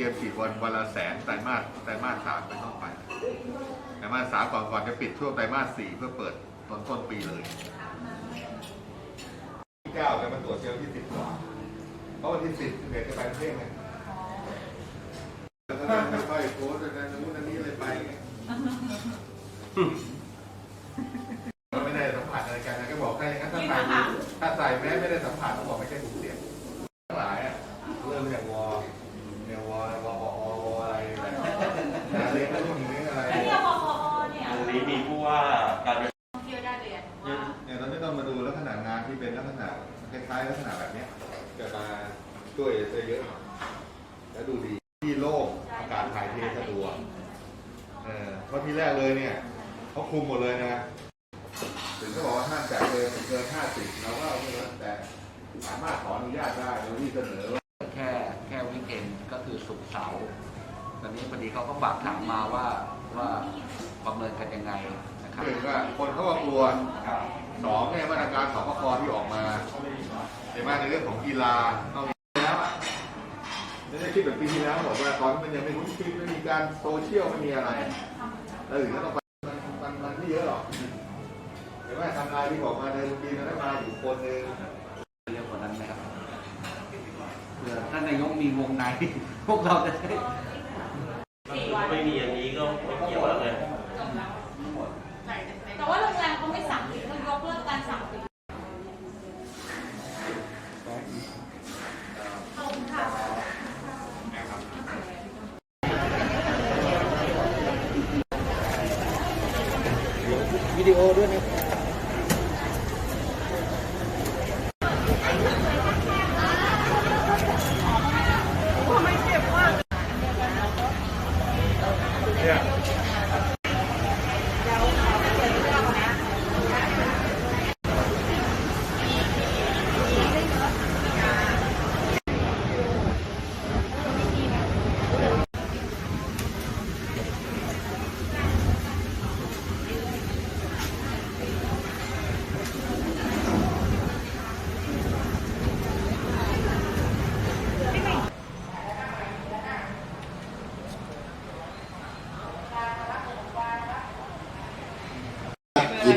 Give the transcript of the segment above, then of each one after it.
รียมฉีดวันวันละแสนไตรมาสไตรมาสสามไปต้องไปไตรมาสสามก่อนก่อนจะปิดช่วงไตรมาสสี่เพื่อเปิดตอนต้นปีเลยที่เก้าจะมาตรวจเจอที่สิบกว่าเพราะวันที่สิบเดี๋ยวจะไปประเทศไงแล้วก็ค่อยๆโพสต์กันนู้นอันนี้อะไรไปไง ก็ไม่ได้สัมผัสอะไรกันนะก็บอกให้งั้นถ้าใส่ถ้าใส่แม้ไม่ได้สัมผัสต้องบอกไม่ใช่กลุ่มเสี่ยงทั้งหลายอะเริ่มจากวอเนี่ยวอวอปอวออะไรนะเรียนก็ต้องมีอะไร แล้วเนี่ยพอพอเนี่ย อันนี้มีผู้ว่าการ เที่ยวได้เรียนว่า เนี่ยเราไม่ต้องมาดูลักษณะงานที่เป็นลักษณะค ล้ายๆลักษณะแบบเนี้ยจะมาช่วยได้เยอะหน่อยและดูดีที่โล่งอากาศถ่ายเทสะดวกเออเพราะที่แรกเลยเนี่ยเขาคุมหมดเลยนะถึงเขาบอกว่าห้ามจ่ายเกินเกินห้าสิบเราก็เอาเงินแต่สามารถขออนุญาตได้โดยที่เสนอว่าแค่แค่วิกเอนก็คือศุกร์เสาร์ตอนนี้พอดีเขาก็ฝากถามมาว่าว่าประเมินกันยังไงนะครับหนึ่งว่าคนเขาก็กลัวสองเนี่ยมาตรการสบคที่ออกมา ในมาในเรื่องของกีฬาต้องมีแล้วอะไม่ได้คิดแบบปีที่แล้วบอกว่าตอนนั้นมันยังไม่รู้ชีวิตไม่มีการโซเชียลไม่มีอะไรแล้วถึงก็ต้องไปมันมันมันไม่เยอะหรอกเห็นไหมทำลายที่บอกมาในโรงเรียนนั้นมาอยู่คนหนึ่งเรียกว่านั้นไหมครับเผื่อท่านนายกมีวงในพวกเราจะได้สี่วันไม่มีอย่างนี้ก็ไม่เกี่ยวแล้วไง แต่ว่าโรงแรมเขาไม่สั่งปิดเขายกเลิกการสั่งปิดขอบคุณค่ะ วิดี โอด้วยนะ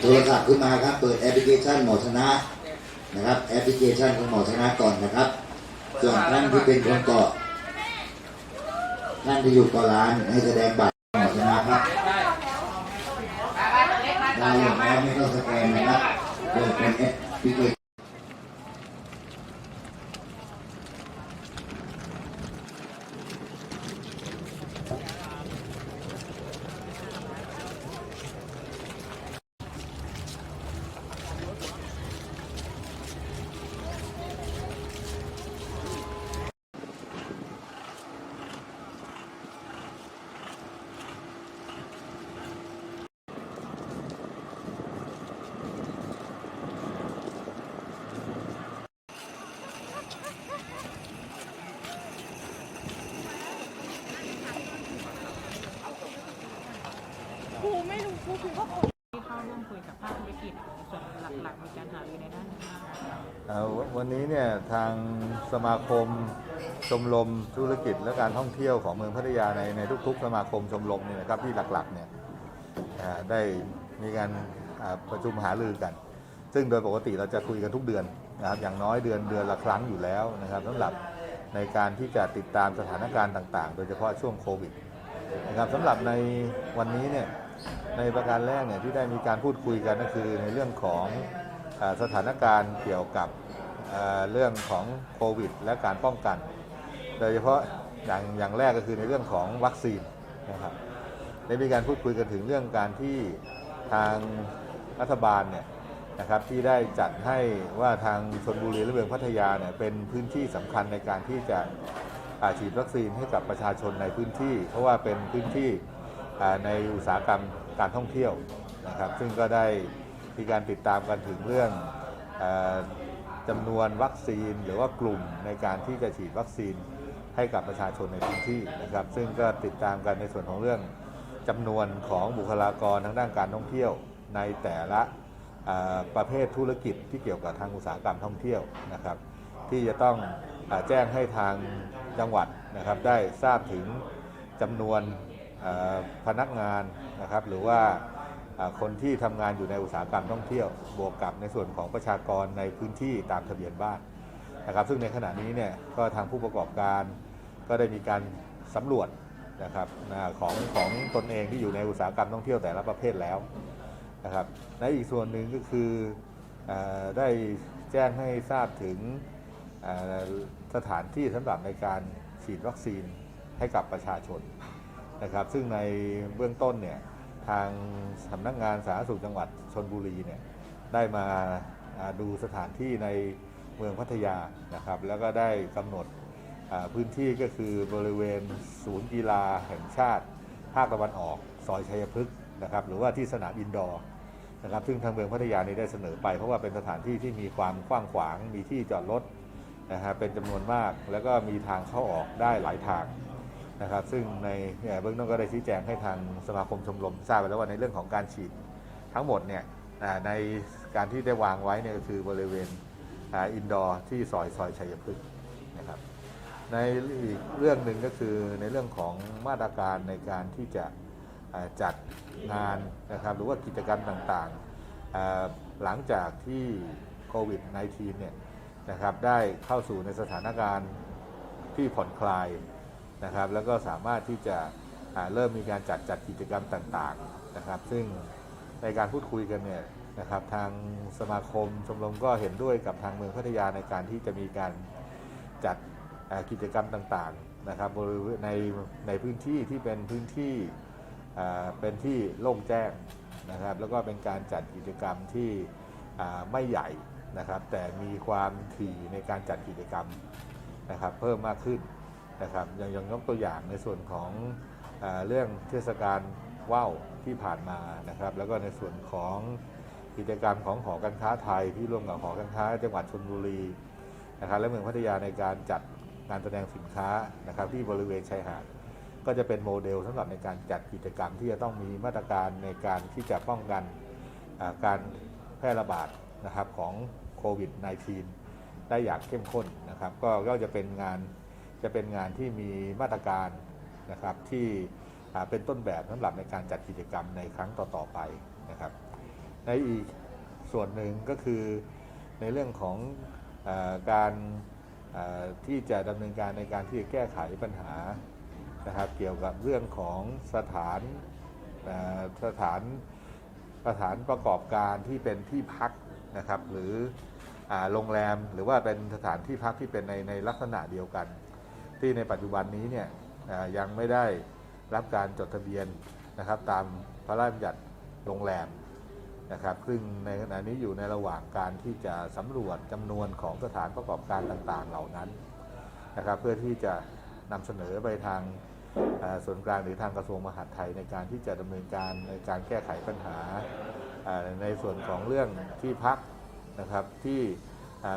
โทรศัพท์ขึ้นมาครับ เปิดแอปพลิเคชันหมอชนะนะครับ แอปพลิเคชันของหมอชนะก่อนนะครับ ส่วนท่านที่เป็นคนเกาะท่านที่อยู่เกาะร้านให้แสดงบัตรหมอชนะครับได้อย่างแล้วไม่ต้องสแกนนะครับเปิดเป็นแอปพลิเคชัน ที่เข้าร่วมคุยกับภาคธุรกิจส่วนห ลักๆในการหารือในด้านนี้เอ่อวันนี้เนี่ยทางสมาคมชมรมธุรกิจและการท่องเที่ยวของเมืองพัทยาในในทุก ๆ สมาคมชมรมเนี่ยนะครับที่หลักๆเนี่ยอ่าได้มีการอ่าประชุมหารือกัน ซึ่งโดยปกติเราจะคุยกันทุกเดือนนะครับอย่างน้อยเดือนเดือนละครั้งอยู่แล้วนะครับสำหรับในการที่จะติดตามสถานการณ์ต่าง ๆ โดยเฉพาะช่วงโควิดนะครับสำหรับในวันนี้เนี่ยในประการแรกเนี่ยที่ได้มีการพูดคุยกันก็คือในเรื่องของ สถานการณ์เกี่ยวกับเรื่องของโควิด และการป้องกัน โดยเฉพาะอย่างอย่างแรกก็คือในเรื่องของวัคซีนนะครับได้มีการพูดคุยกันถึงเรื่องการที่ทางรัฐบาลเนี่ยนะครับที่ได้จัดให้ว่าทางชนบุรีและเมืองพัทยาเนี่ยเป็นพื้นที่สำคัญในการที่จะฉีดวัคซีนให้กับประชาชนในพื้นที่ เพราะว่าเป็นพื้นที่ในอุตสาหกรรมการท่องเที่ยวนะครับ ซึ่งก็ได้ มีการติดตามกันถึงเรื่องออจำนวนวัคซีนหรือว่ากลุ่มในการที่จะฉีดวัคซีนให้กับประชาชนในพื้นที่นะครับ ซึ่งก็ติดตามกันในส่วนของเรื่องจำนวนของบุคลากรทางด้านการท่องเที่ยวในแต่ละประเภทธุรกิจที่เกี่ยวกับทางอุตสาหกรรมท่องเที่ยวนะครับ ที่จะต้องอแจ้งให้ทางจังหวัดนะครับ ได้ทราบถึงจำนวนพนักงานนะครับ หรือว่า คนที่ทำงานอยู่ในอุตสาหกรรมท่องเที่ยว บวกกับในส่วนของประชากรในพื้นที่ตามทะเบียนบ้านนะครับ ซึ่งในขณะนี้เนี่ยก็ทางผู้ประกอบการก็ได้มีการสำรวจนะครับของของตนเองที่อยู่ในอุตสาหกรรมท่องเที่ยวแต่ละประเภทแล้วนะครับและอีกส่วนหนึ่งก็คืออได้แจ้งให้ทราบถึงสถานที่สำหรับในการฉีดวัคซีนให้กับประชาชนนะครับ ซึ่งในเบื้องต้นเนี่ย ทางสำนักงานสาธารณสุขจังหวัดชนบุรีเนี่ยได้มาดูสถานที่ในเมืองพัทยานะครับ แล้วก็ได้กำหนดพื้นที่ก็คือบริเวณศูนย์กีฬาแห่งชาติ ภาคตะวันออกซอยชัยพฤกษ์นะครับ หรือว่าที่สนามอินดอร์นะครับซึ่งทางเมืองพัทยานี้ได้เสนอไป เพราะว่าเป็นสถานที่ที่มีความกว้างขวางมีที่จอดรถนะฮะเป็นจำนวนมาก แล้วก็มีทางเข้าออกได้หลายทาง นะครับซึ่งในเบื้องต้นก็ได้ชี้แจงให้ทางสมาคมชมรมทราบไปแล้วว่าในเรื่องของการฉีดทั้งหมดเนี่ยในการที่ได้วางไว้เนี่ยก็คือบริเวณอินดอร์ที่ซอยซอยชัยพฤกษ์นะครับในอีกเรื่องหนึ่งก็คือในเรื่องของมาตรการในการที่จะจัดงานนะครับหรือว่ากิจกรรมต่างๆ หลังจากที่โควิด -19 เนี่ยนะครับได้เข้าสู่ในสถานการณ์ที่ผ่อนคลาย นะครับ แล้วก็สามารถที่จะเริ่มมีการจัดจัดกิจกรรมต่างๆนะครับ ซึ่งในการพูดคุยกันเนี่ยนะครับทางสมาคมชมรมก็เห็นด้วยกับทางเมืองพัทยาในการที่จะมีการจัดกิจกรรมต่างๆนะครับบริเวณในในพื้นที่ที่เป็นพื้นที่เป็นที่โล่งแจ้งนะครับ แล้วก็เป็นการจัดกิจกรรมที่ไม่ใหญ่นะครับ แต่มีความถี่ในการจัดกิจกรรมนะครับ เพิ่มมากขึ้น นะครับอย่างอย่างยกตัวอย่างในส่วนของอเรื่องเทศกาลว่าวที่ผ่านมานะครับ แล้วก็ในส่วนของกิจกรรมของหอการค้าไทยที่ร่วมกับหอการค้า จังหวัดชลบุรีนะครับและเมืองพัทยาในการจัดงานแสดงสินค้านะครับที่บริเวณชายหาดก็จะเป็นโมเดลสำหรับในการจัดกิจกรรมที่จะต้องมีมาตรการในการที่จะป้องกันการแพร่ระบาดนะครับของโควิด -19 ได้อย่างเข้มข้นนะครับ ก็ก็จะเป็นงาน จะเป็นงานที่มีมาตรการนะครับที่เป็นต้นแบบสำหรับในการจัดกิจกรรมในครั้งต่อๆไปนะครับในอีกส่วนหนึ่งก็คือในเรื่องของอการที่จะดำเนินการในการที่จะแก้ไขปัญหานะครับเกี่ยวกับเรื่องของสถานสถานสถานประกอบการที่เป็นที่พักนะครับหรือโรงแรมหรือว่าเป็นสถานที่พักที่เป็นในในลักษณะเดียวกัน ที่ในปัจจุบันนี้เนี่ยยังไม่ได้รับการจดทะเบียนนะครับตามพระราชบัญญัติโรงแรมนะครับซึ่งในขณะนี้อยู่ในระหว่างการที่จะสำรวจจำนวนของสถานประกอบการต่างๆ เหล่านั้นนะครับเพื่อที่จะนำเสนอไปทางส่วนกลางหรือทางกระทรวงมหาดไทยในการที่จะดำเนินการในการแก้ไขปัญหาในส่วนของเรื่องที่พักนะครับที่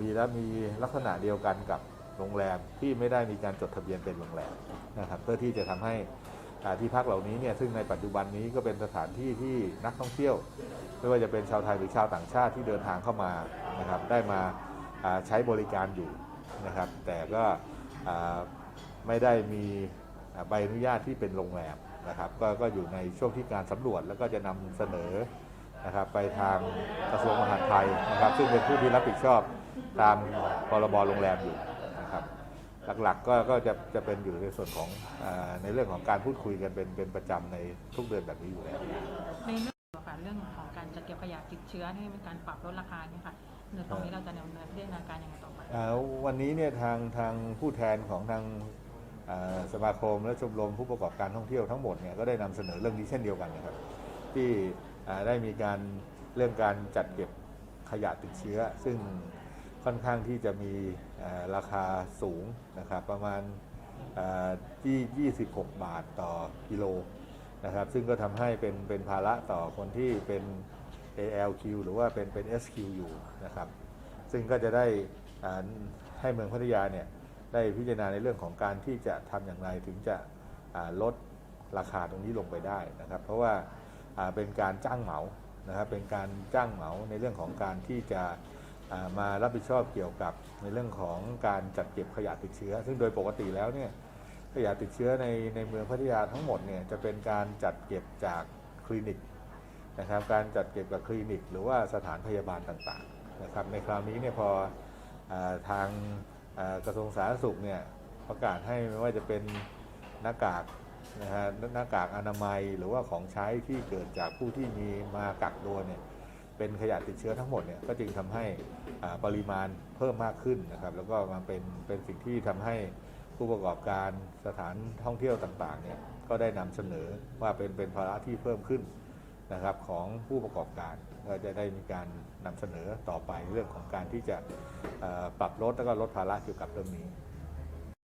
มีและมีลักษณะเดียวกันกับ โรงแรมที่ไม่ได้มีการจดทะเบียนเป็นโรงแรมนะครับเพื่อที่จะทำให้ที่พักเหล่านี้เนี่ยซึ่งในปัจจุบันนี้ก็เป็นสถานที่ที่นักท่องเที่ยว ไม่ว่าจะเป็นชาวไทยหรือชาวต่างชาติที่เดินทางเข้ามานะครับได้มาใช้บริการอยู่นะครับแต่ก็ไม่ได้มีใบอนุญาตที่เป็นโรงแรมนะครับก็ก็อยู่ในช่วงที่การสำรวจแล้วก็จะนำเสนอนะครับไปทางกระทรวงมหาดไทยนะครับซึ่งเป็นผู้ที่รับผิดชอบตามพรบโรงแรมอยู่ หลักๆก็ก็จะจะเป็นอยู่ในส่วนของอาในเรื่องของการพูดคุยกันเป็นเป็นประจำในทุกเดือนแบบนี้อยู่แล้วในเรื่องเกี่ยวกับเรื่องของการจัดเก็บขยะติดเชื้อนี่เป็นการปรับลดราคาเนี่ยค่ะในตรงนี้เราจะดำเนินเรื่องการยังไงต่อไปอ่าวันนี้เนี่ยทางทางผู้แทนของทางอ่าสมาคมและชมรมผู้ประกอบการท่องเที่ยวทั้งหมดเนี่ยก็ได้นำเสนอเรื่องนี้เช่นเดียวกันนะครับ ที่อ่าได้มีการเรื่องการจัดเก็บขยะติดเชื้อ ซึ่ง ค่อนข้างที่จะมีราคาสูงนะครับประมาณที่26 บาทต่อกิโลนะครับซึ่งก็ทำให้เป็นเป็นภาระต่อคนที่เป็น ALQ หรือว่าเป็นเป็น SQ อยู่นะครับซึ่งก็จะได้ให้เมืองพัทยาเนี่ยได้พิจารณาในเรื่องของการที่จะทำอย่างไรถึงจะลดราคาตรงนี้ลงไปได้นะครับ เพราะว่าเป็นการจ้างเหมานะครับเป็นการจ้างเหมาในเรื่องของการที่จะ มารับผิดชอบเกี่ยวกับในเรื่องของการจัดเก็บขยะติดเชื้อ ซึ่งโดยปกติแล้วเนี่ยขยะติดเชื้อในในเมืองพัทยาทั้งหมดเนี่ยจะเป็นการจัดเก็บจากคลินิกนะครับการจัดเก็บกับคลินิก หรือว่าสถานพยาบาลต่างๆนะครับในคราวนี้เนี่ยพออทางกระทรวงสาธารณสุขเนี่ยประกาศให้ไม่ว่าจะเป็นหน้ากากนะฮะหน้ากากอนามัยหรือว่าของใช้ที่เกิดจากผู้ที่มีมากักตัวเนี่ย เป็นขยะติดเชื้อทั้งหมดเนี่ยก็จึงทำให้อ่าปริมาณเพิ่มมากขึ้นนะครับ แล้วก็มาเป็นเป็นสิ่งที่ทำให้ผู้ประกอบการสถานท่องเที่ยวต่างๆเนี่ยก็ได้นำเสนอว่าเป็นเป็นภาระที่เพิ่มขึ้นนะครับของผู้ประกอบการก็จะได้มีการนำเสนอต่อไปเรื่องของการที่จะอ่อปรับลดแล้วก็ลดภาระเกี่ยวกับเรื่องนี้